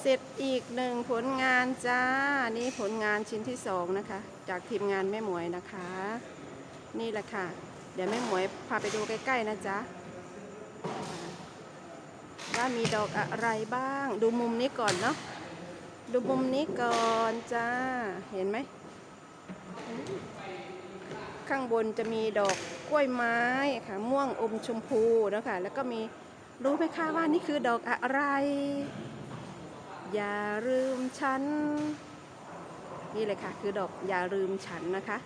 เสร็จอีกหนึ่งผลงานจ้า นี่ผลงานชิ้นที่สองนะคะ จากทีมงานแม่หมวยนะคะ นี่แหละค่ะ เดี๋ยวแม่หมวยพาไปดูใกล้ๆนะจ๊ะว่ามีดอกอะไรบ้าง ดูมุมนี้ก่อนเนาะดูมุมนี้ก่อนจ้า เห็นไหม ข้างบนจะมีดอกกล้วยไม้ค่ะ ม่วงอมชมพูนะคะ แล้วก็มีรู้ไหมคะว่านี่คือดอกอะไร อย่าลืมฉัน นี่เลยค่ะ คือดอกอย่าลืมฉันนะคะ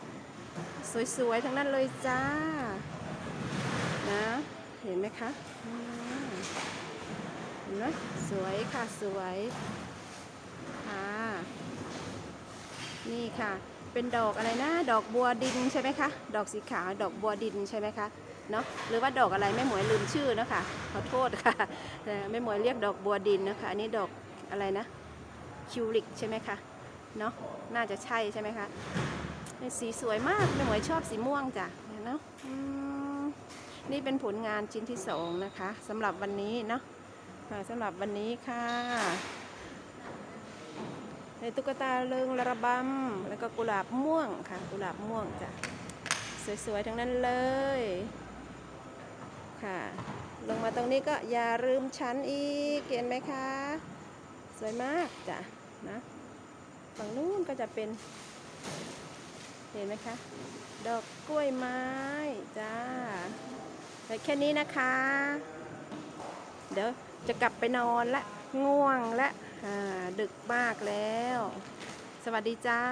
สวยๆ ทั้งนั้นเลยจ้า นะ เห็นไหมคะเห็นไหมสวยค่ะสวยค่ะนี่ค่ะ เป็นดอกอะไรนะ ดอกบัวดินใช่ไหมคะ ดอกสีขาวดอกบัวดินใช่ไหมคะเนาะหรือว่าดอกอะไรแม่หมวยลืมชื่อนะคะขอโทษค่ะแต่แม่หมวยเรียกดอกบัวดินนะคะ อันนี้ดอก อะไรนะคิวลิกใช่ไหมคะเนาะน่าจะใช่ใช่ไหมคะสีสวยมากแม่หมวยชอบสีม่วงจ้ะเนาะอืมนี่เป็นผลงานชิ้นที่สองนะคะสำหรับวันนี้เนาะสำหรับวันนี้ค่ะในตุ๊กตาเริงระบำแล้วก็กุหลาบม่วงค่ะ กุหลาบม่วงจ้ะสวยๆทั้งนั้นเลยค่ะ ลงมาตรงนี้ก็อย่าลืมฉันอีกเห็นไหมคะ วยมากจ้ะนะฝั่งนู้นก็จะเป็น เห็นไหมคะ ดอกกล้วยไม้จ้าแต่แค่นี้นะคะ เดี๋ยวจะกลับไปนอนละ ง่วงละอ่าดึกมากแล้ว สวัสดีจ้า